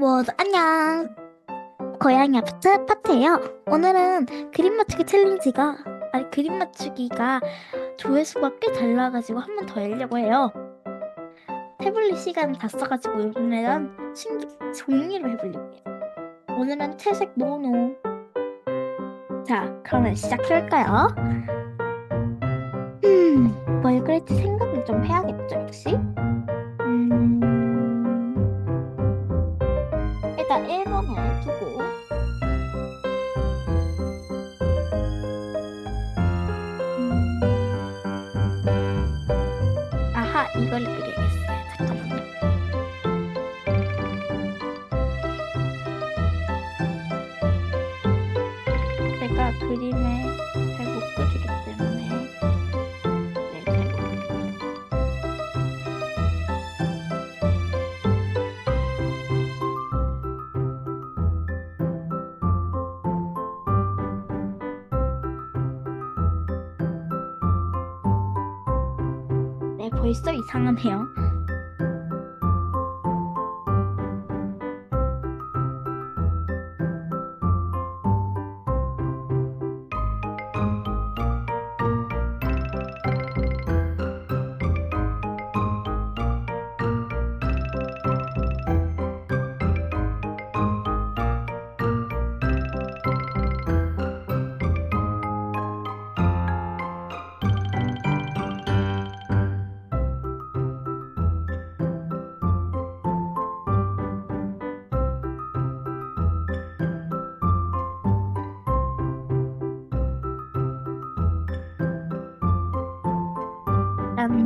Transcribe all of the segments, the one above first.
모두 안녕. 고양이 아파트 파트예요. 오늘은 그림 맞추기 챌린지가 아니 그림 맞추기가 조회수가 꽤 잘 나와가지고 한 번더 하려고 해요. 태블릿 시간 다 써가지고 이번에는 신기 종이로 해보려고 해요. 오늘은 채색 모노. 자, 그러면 시작해볼까요? 음, 뭘 그릴지 생각을 좀 해야겠죠, 일단 1번을 두고. 음, 아하 이걸 그려야겠어요. 잠깐만요. 제가 그림을 벌써 이상하네요.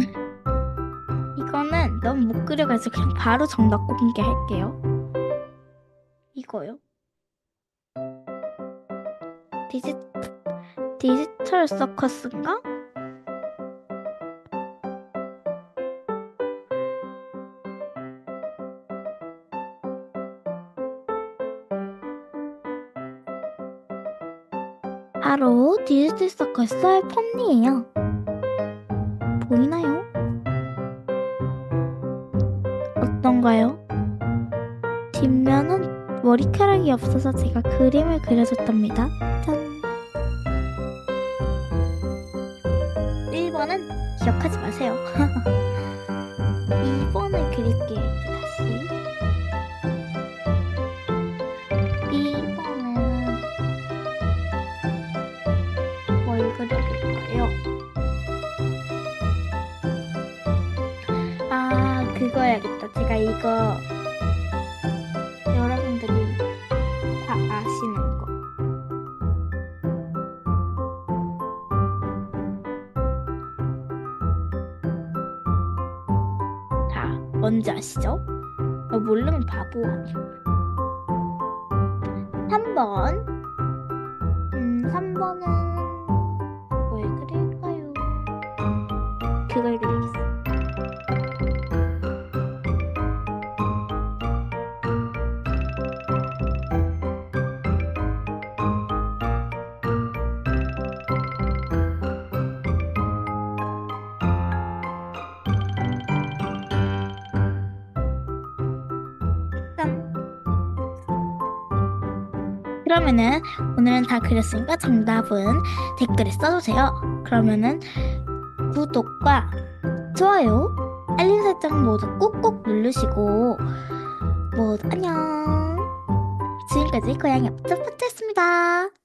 일단 이거는 너무 못 그려가지고 그냥 바로 정답 공개 할게요. 이거요. 디지 디지털 서커스인가? 바로 디지털 서커스의 펀니예요. 보이나요? 어떤가요? 뒷면은 머리카락이 없어서 제가 그림을 그려줬답니다. 짠! 1번은 기억하지 마세요. 해야겠다. 제가 이거 여러분들이 다 아시는 거. 자, 뭔지 아시죠? 어, 모르면 바보 아니야. 3번. 음, 3번은 뭘 그릴까요? 그걸 그리겠습 그러면은 오늘은 다 그렸으니까 정답은 댓글에 써주세요. 그러면은 구독과 좋아요, 알림 설정 모두 꾹꾹 누르시고 모두 안녕. 지금까지 고양이 앞쪽 파트였습니다.